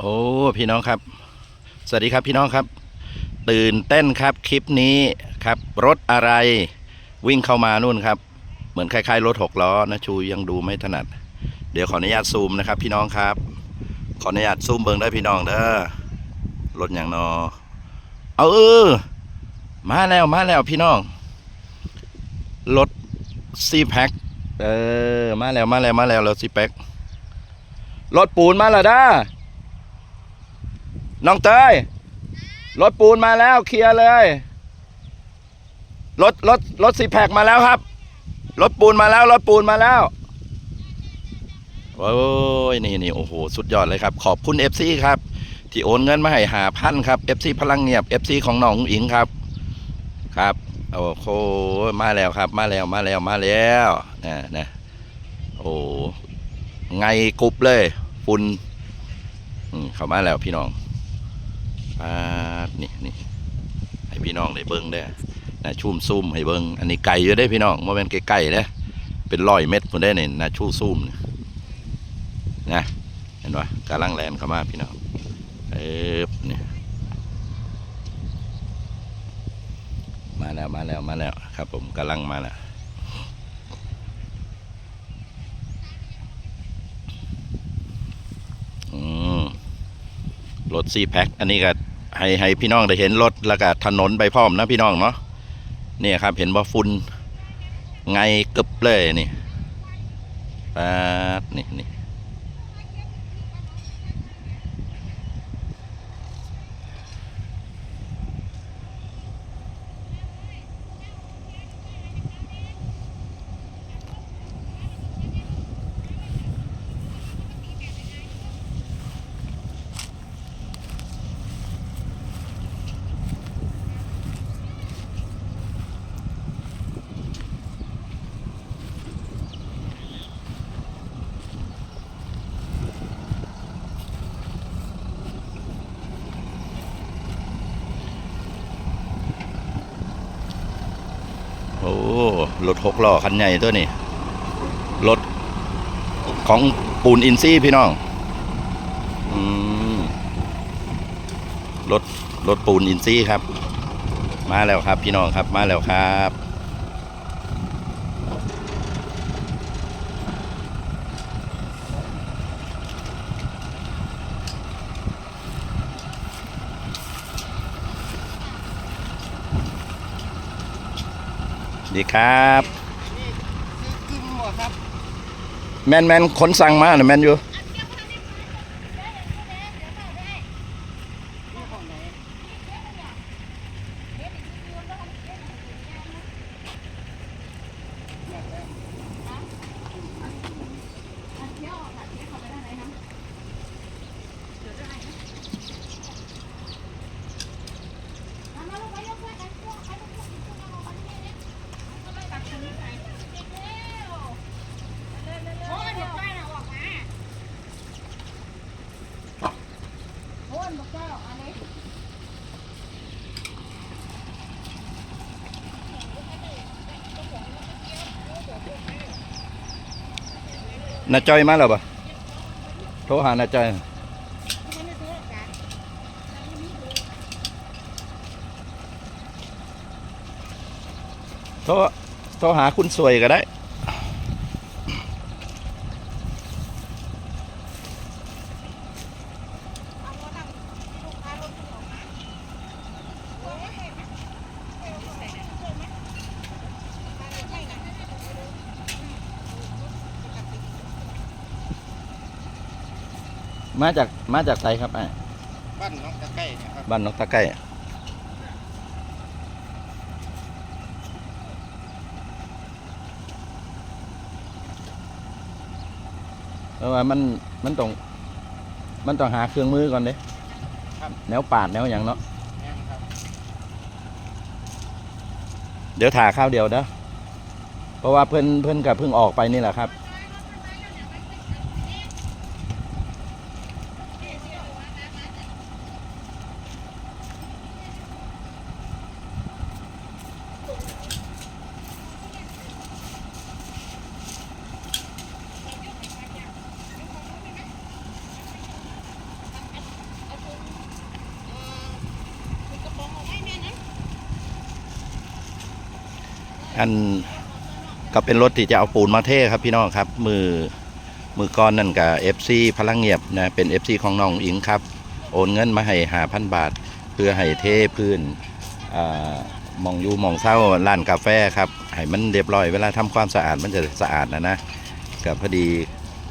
โอ้พี่น้องครับ สวัสดีครับพี่น้องครับ ตื่นเต้นครับคลิปนี้ครับรถอะไรวิ่งเข้ามานู่นครับ เหมือนคล้ายๆรถหกล้อนะชูยังดูไม่ถนัด เดี๋ยวขออนุญาตซูมนะครับพี่น้องครับ ขออนุญาตซูมเบิ้งได้พี่น้องเด้อรถอย่างนอเอาเออมาแล้วมาแล้วพี่น้องรถซีแพ็คเออมาแล้วมาแล้วมาแล้วรถซีแพ็ครถปูนมาแล้วด้า น้องเตยรถปูนมาแล้วเคลียร์เลยรถรถรถซีแพ็คมาแล้วครับรถปูนมาแล้วรถปูนมาแล้วโอ้ยนี่นี่โอ้โหสุดยอดเลยครับ ขอบคุณ FC ครับ ที่โอนเงินมาให้หาพันครับ FC พลังเงียบ FC ของน้องอิงครับครับโอ้โหมาแล้วครับ มาแล้วมาแล้วมาแล้วนะนะโอ้ไงกรุบเลยฝุ่นเข้ามาแล้วพี่น้อง ปาดนี่นี่ให้พี่น้องได้เบิ้งได้นะชุ่มซุ่มให้เบิ้งอันนี้ไก่เยอะได้พี่น้องว่าเป็นไก่ๆเลยเป็นร้อยเม็ดผมได้เนี่ยนะชู่มซุ่มน่ะเห็นปะกำลังแลนเข้ามาพี่น้องเอ๊บเนี่ยมาแล้วมาแล้วมาแล้วครับผมกำลังมาแล้วอืม รถซีแพ็คอันนี้ก็ให้ให้พี่น้องได้เห็นรถแล้วก็ถนนไปพร้อมนะพี่น้องเนาะเนี่ยครับเห็นว่าฝุ่นไงกึบเลยนี่ปาดนี่นี่ โอ้รถหกล้อคันใหญ่ตัวนี้รถของปูนอินซี่พี่น้องอืมรถรถปูนอินซี่ครับ มาแล้วครับพี่น้องครับมาแล้วครับ ดีครับกึ่งหมดครับ แมนแมนคนสั่งมาน่ะแมนอยู่นาจอยมาแล้วปะโทรหานาจอย โทรโทรหาคุณสวยก็ได้ มาจากมาจากไสครับไอ้บ้านน้องตะไก่เนะครับบ้านนกตะไก่เพราะว่ามันมันต้องมันต้องหาเครื่องมือก่อนเด้ครับแนวปาดแนวอย่างเนาะแม่นครับเดี๋ยวถ่าข้าวเดียวเด้อเพราะว่าเพิ่นเพิ่นกับเพิ่งออกไปนี่แหละครับ อันก็เป็นรถที่จะเอาปูนมาเทครับพี่น้องครับ มือมือก้อนนั่นกับ FC พลังเงียบนะเป็น FC ของน้องอิงครับ โอนเงินมาให้หาพันบาท เพื่อให้เทพื้นอมองอยู่มองเศร้าร้านกาแฟครับให้มันเรียบร้อยเวลาทำความสะอาดมันจะสะอาดนะนะก็พอดี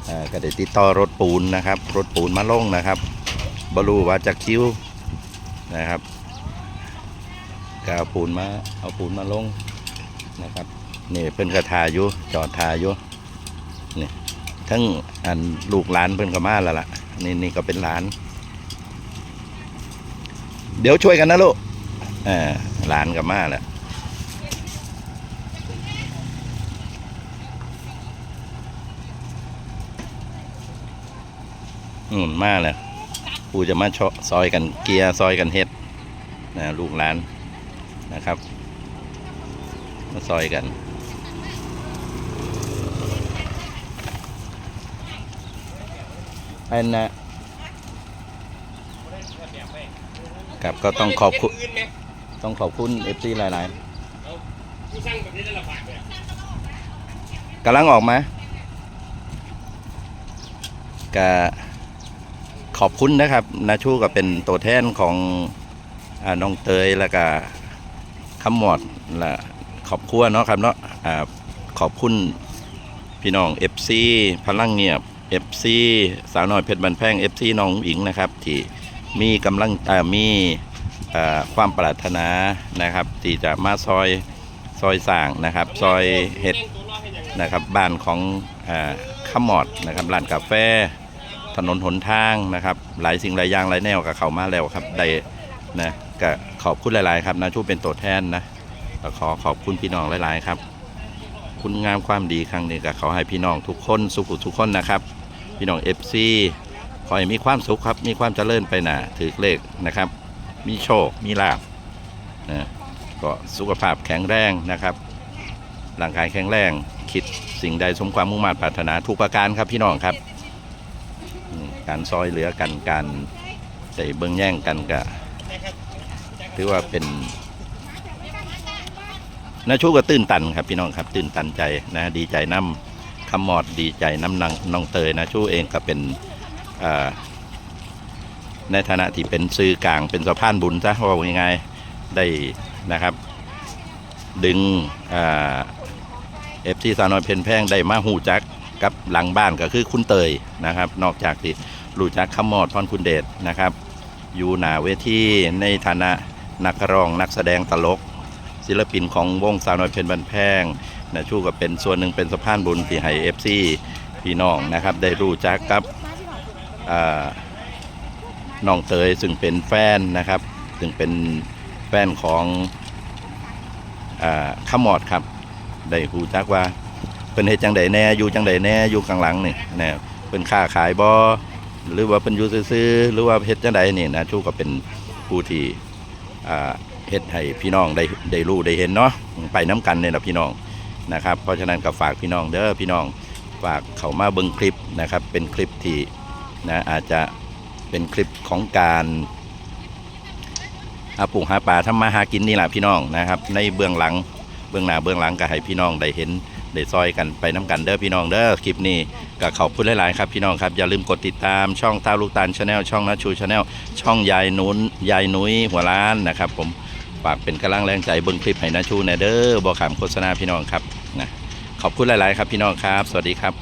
อก็ได้ติดต่อรถปูนนะครับรถปูนมาลงนะครับบรูว่าจากคิวนะครับก็เอาปูนมาเอาปูนมาลง นะครับนี่เพิ่นกระทาอยู่จอดทาอยู่นี่ทั้งอันลูกหลานเพิ่นก็มาแล้วล่ะนี่นี่ก็เป็นหลาน เดี๋ยวช่วยกันนะลูกเออหลานกับมาแล้วอืมมาแล้วกูจะมาชาะซอยกันเกียร์ซอยกันเฮ็ดนะลูกหลานนะครับ มาซอยกัน อันนะกับก็ต้องขอบคุณต้องขอบคุณเอฟซีหลายผู้สร้างแบบนี้ได้ลำบากเนี่ยๆกำลังออกมาก็ขอบคุณนะครับนาชูก็เป็นตัวแทนของอาน้องเตยแล้วก็คำหมอดและ ขอบครัวเนาะครับเนาะอ่าขอบคุณพี่น้อง FC พลังเงียบ FC สาวน้อยเพชรบันแพง FC น้องอิงนะครับ ที่มีกำลังมีความปรารถนานะครับ ที่จะมาซอยซอยสางนะครับซอยเห็ดนะครับบ้านของอข้ามหมอดนะครับร้านกาแฟถนนหนทางนะครับ หลายสิ่งหลายอย่างหลายแนวกับเขามาแล้วครับได้นะก็ขอบคุณหลาย ๆ ครับนะชูเป็นตัวแทนนะ ก็ขอขอบคุณพี่น้องหลายๆ ครับ คุณงามความดีครั้งนี้ก็ขอให้พี่น้องทุกคนสุขทุกคนนะครับ พี่น้องเอฟซีขอให้มีความสุขครับมีความเจริญไปหนาถือเลขนะครับ มีโชคมีลาบนะก็สุขภาพแข็งแรงนะครับร่างกายแข็งแรงคิดสิ่งใดสมความมุ่งมั่นปรารถนาทุกประการครับพี่น้องครับ การซอยเหลือกันการใส่เบิ้องแย่งกันก็ถือว่าเป็น นาชูก็ตื่นตันครับพี่น้องครับตื่นตันใจนะดีใจน้ำคำมอดดีใจน้ำนางน้องเตยนะชูเองก็เป็นในฐานะที่เป็นสื่อกลางเป็นสะพานบุญซะว่ายังไงได้นะครับ ดึงเอฟซีสาวนอยเพนแพงได้มาหูจักกับหลังบ้านก็คือคุณเตยนะครับ นอกจากที่รู้จักคำมอดพรคุณเดชนะครับ อยู่หนาเวทีในฐานะนักร้องนักแสดงตลก ศิลปินของวงสาวน้อยเพนบันแพงนะชูก็เป็นส่วนหนึ่งเป็นสะพานบุญที่ให้เอฟซีพี่น้องนะครับ ได้รู้จักกับน้องเตยซึ่งเป็นแฟนนะครับ ซึ่งเป็นแฟนของอขมอดครับ ได้หูจักว่าเป็นเฮ็ดจังใดแน่อยู่จังใดแน่อยู่ข้างหลังนี่นะเป็นค้าขายบ่หรือว่าเป็นอยู่ซื่อหรือว่าเฮ็ดจังใดนี่นะชูก็เป็นผู้ที่ เฮ็ดให้พี่น้องได้ได้รู้ได้เห็นเนาะไปน้กันเนี่ยนะพี่น้องนะครับเพราะฉะนั้นก็ฝากพี่น้องเด้อพี่น้องฝากเขามาเบิ่งคลิปนะครับ เป็นคลิปที่นะอาจจะเป็นคลิปของการหาปลูกหาป่าทำมาหากินนี่แหละพี่น้องนะครับ ในเบื้องหลังเบื้องหน้าเบื้องหลังก็ให้พี่น้องได้เห็นได้ซอยกันไปน้กันเด้อพี่น้องเด้อคลิปนี้ก็ขอบคุณหลาย ๆ ครับพี่น้องครับอย่าลืมกดติดตามช่องตาลูกตาลชาแนลช่องนัชชูชาแนลช่องยายนุ้นยายนุ้ยหัวล้านนะครับผม ฝากเป็นกำลังแรงใจเบิ้งคลิปให้นาชชูแนเด้อบอขามโฆษณาพี่น้องครับนะขอบคุณหลาย ๆ ครับพี่น้องครับ สวัสดีครับ